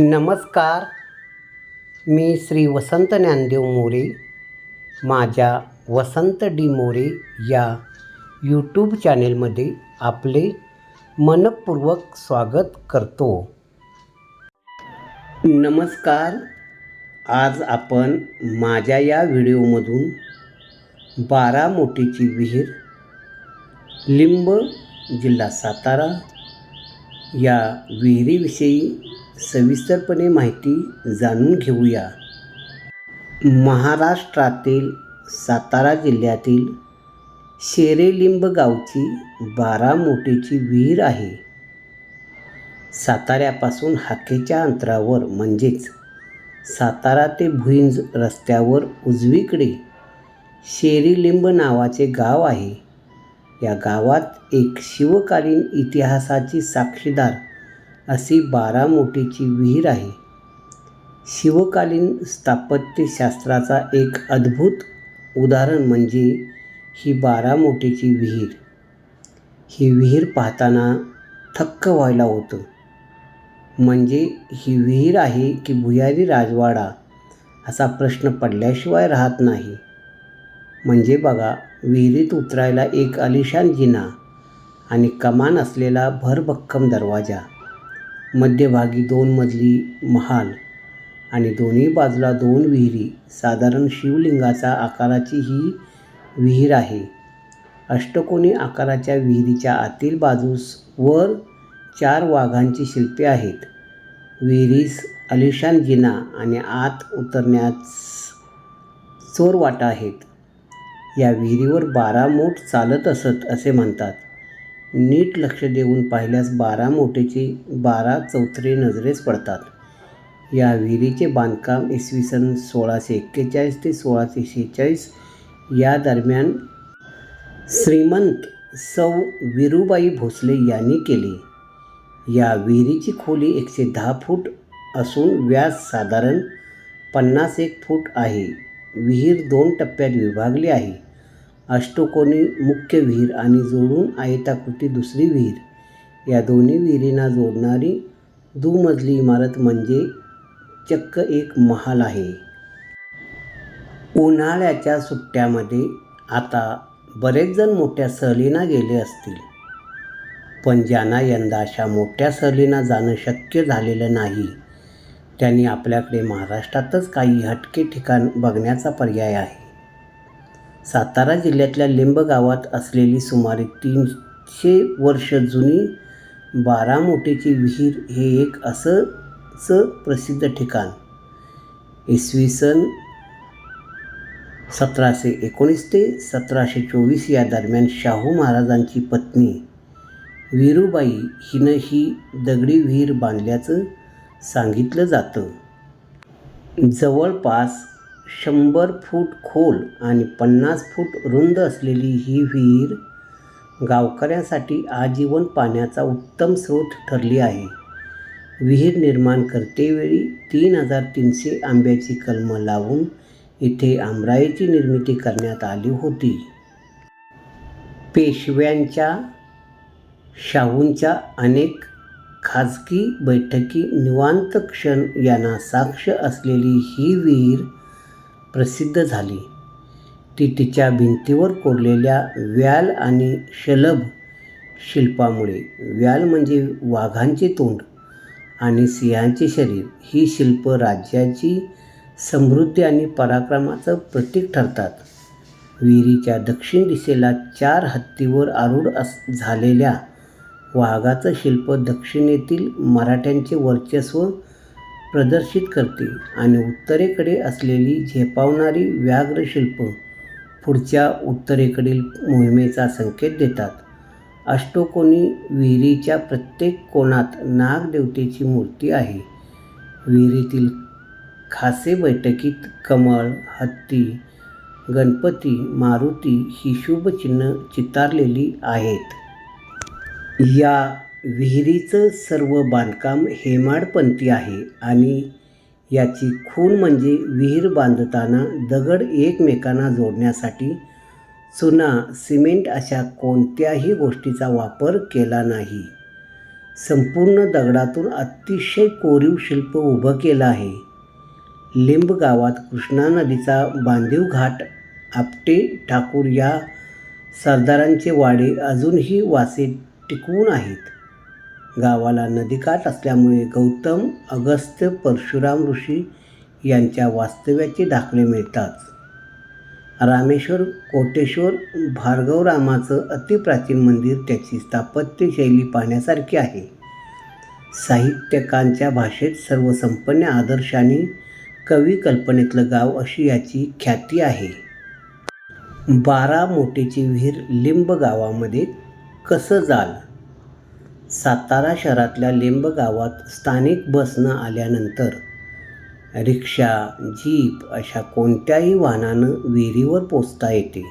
नमस्कार. मी श्री वसंत ज्ञानदेव मोरे माझ्या वसंत डी मोरे या यूट्यूब चॅनेलमध्ये आपले मनपूर्वक स्वागत करतो. नमस्कार. आज आपण माझ्या या व्हिडिओमधून बारामोटीची विहीर लिंब जिल्हा सातारा या विहिरीविषयी सविस्तरपणे माहिती जाणून घेऊया. महाराष्ट्रातील सातारा जिल्ह्यातील शेरेलिंब गावची बारामोटीची विहीर आहे. साताऱ्यापासून हाकेच्या अंतरावर म्हणजेच सातारा ते भुईंज रस्त्यावर उजवीकडे शेरीलिंब नावाचे गाव आहे. या गावात एक शिवकालीन इतिहासाची साक्षीदार अशी बारामोटीची विहीर आहे. शिवकालीन स्थापत्यशास्त्राचा एक अद्भुत उदाहरण म्हणजे ही बारामोटीची विहीर. ही विहीर पाहताना थक्क व्हायला होतं. म्हणजे ही विहीर आहे की भुयारी राजवाडा असा प्रश्न पडल्याशिवाय राहत नाही. म्हणजे बघा विहिरीत उतरायला एक अलिशान जिना आणि कमान असलेला भरभक्कम दरवाजा. मध्यभागी दोन मजली महाल आणि दोन्ही बाजूला दोन विहिरी. साधारण शिवलिंगाचा आकाराची ही विहीर आहे. अष्टकोनी आकाराच्या विहिरीच्या आतील बाजूस वर चार वाघांची शिल्पे आहेत. विहिरीस अलिशान जिना आणि आत उतरण्यास चोरवाटा आहेत. या विहिरीवर बारा मोठ चालत असत असे म्हणतात. नीट लक्ष देऊन पाहिल्यास बारा मोठेची बारा चौथरे नजरेस पडतात. या विहिरीचे बांधकाम इसवी सन सोळाशे एक्केचाळीस ते सोळाशे शेहेचाळीस या दरम्यान श्रीमंत सौ विरुबाई भोसले यांनी केले. या विहिरीची खोली एकशे दहा फूट असून व्यास साधारण पन्नास एक फूट आहे. विहीर दोन टप्प्यात विभागली आहे. अष्टकोनी मुख्य विहीर आणि जोडून आयताकृती दुसरी विहीर. या दोन्ही विहिरींना जोडणारी दुमजली इमारत म्हणजे चक्क एक महाल आहे. उन्हाळ्याच्या सुट्ट्यामध्ये आता बरेच जण मोठ्या सहलींना गेले असतील. पण ज्यांना यंदा अशा मोठ्या सहलींना जाणं शक्य झालेलं नाही त्यांनी आपल्याकडे महाराष्ट्रातच काही हटके ठिकाण बघण्याचा पर्याय आहे. सातारा जिल्ह्यातल्या लिंब गावात असलेली सुमारे तीनशे वर्ष जुनी बारामोटीची विहीर हे एक असंच प्रसिद्ध ठिकाण. इसवी सन सतराशे एकोणीस ते सतराशे चोवीस या दरम्यान शाहू महाराजांची पत्नी वीरूबाई हिनं ही दगडी विहीर बांधल्याचं सांगितलं जातं. जवळपास शंभर फूट खोल आणि पन्नास फूट रुंद असलेली ही विहीर गावकऱ्यांसाठी आजीवन पाण्याचा उत्तम स्रोत ठरली आहे. विहीर निर्माण करतेवेळी तीन हजार तीनशे आंब्याची कलमं लावून इथे आमराईची निर्मिती करण्यात आली होती. पेशव्यांच्या शाहूंच्या अनेक खाजगी बैठकी निवांत क्षण यांना साक्ष असलेली ही विहीर प्रसिद्ध झाली. ती तिच्या भिंतीवर कोरलेल्या व्याल आणि शलभ शिल्पामुळे व्याल म्हणजे वाघांचे तोंड आणि सिंहांचे शरीर ही शिल्प राज्याची समृद्धी आणि पराक्रमाचं प्रतीक ठरतात. विहिरीच्या दक्षिण दिशेला चार हत्तीवर आरूढ अस झालेल्या वाघाचं शिल्प दक्षिणेतील मराठ्यांचे वर्चस्व प्रदर्शित करते आणि उत्तरेकडे असलेली झेपावणारी व्याघ्रशिल्प पुढच्या उत्तरेकडील मोहिमेचा संकेत देतात. अष्टकोनी विहिरीच्या प्रत्येक कोणात नागदेवतेची मूर्ती आहे. विहिरीतील खासे बैठकीत कमळ हत्ती गणपती मारुती ही शुभचिन्ह चितारलेली आहेत. या विहिरीचं सर्व बांधकाम हेमाडपंथी आहे आणि याची खूण म्हणजे विहीर बांधताना दगड एकमेकांना जोडण्यासाठी चुना सिमेंट अशा कोणत्याही गोष्टीचा वापर केला नाही. संपूर्ण दगडातून अतिशय कोरीव शिल्प उभं केलं आहे. लिंब गावात कृष्णा नदीचा बांधीव घाट आपटे ठाकूर या सरदारांचे वाडे अजूनही वासे टिकवून आहेत. गावाला नदीकाठ असल्यामुळे गौतम अगस्त्य परशुराम ऋषी यांच्या वास्तव्याचे दाखले मिळतात. रामेश्वर कोटेश्वर भार्गवरामाचं अतिप्राचीन मंदिर त्याची स्थापत्यशैली पाहण्यासारखी आहे. साहित्यकांच्या भाषेत सर्वसंपन्न आदर्श आणि कवी कल्पनेतलं गाव अशी याची ख्याती आहे. बारा मोठेची विहीर लिंब गावामध्ये कसं जाल? सातारा शहरातल्या लिंब गावात स्थानिक बसनं आल्यानंतर रिक्षा जीप अशा कोणत्याही वाहनानं विहिरीवर पोचता येते.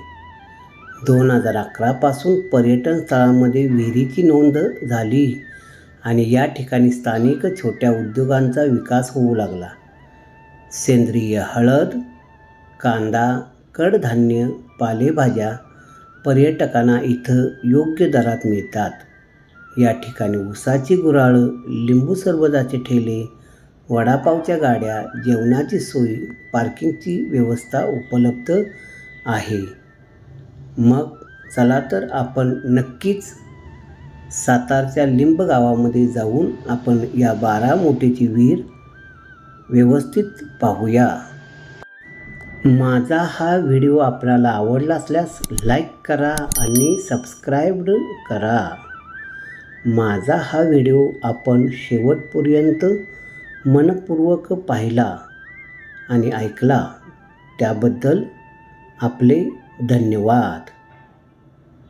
दोन हजार अकरापासून पर्यटन स्थळांमध्ये विहिरीची नोंद झाली आणि या ठिकाणी स्थानिक छोट्या उद्योगांचा विकास होऊ लागला. सेंद्रिय हळद कांदा कडधान्य पालेभाज्या पर्यटकांना इथं योग्य दरात मिळतात. या ठिकाणी ऊसाची गुराळं लिंबू सरबताचे ठेले वडापावच्या गाड्या जेवणाची सोय पार्किंगची व्यवस्था उपलब्ध आहे. मग चला तर आपण नक्कीच सातारच्या लिंब गावामध्ये जाऊन आपण या बारा मोठीची विहीर व्यवस्थित पाहूया. माझा हा व्हिडिओ आपल्याला आवडला असल्यास लाईक करा आणि सबस्क्राईब करा. माझा हा व्हिडिओ आपण शेवटपर्यंत मनपूर्वक पाहिला आणि ऐकला त्याबद्दल आपले धन्यवाद.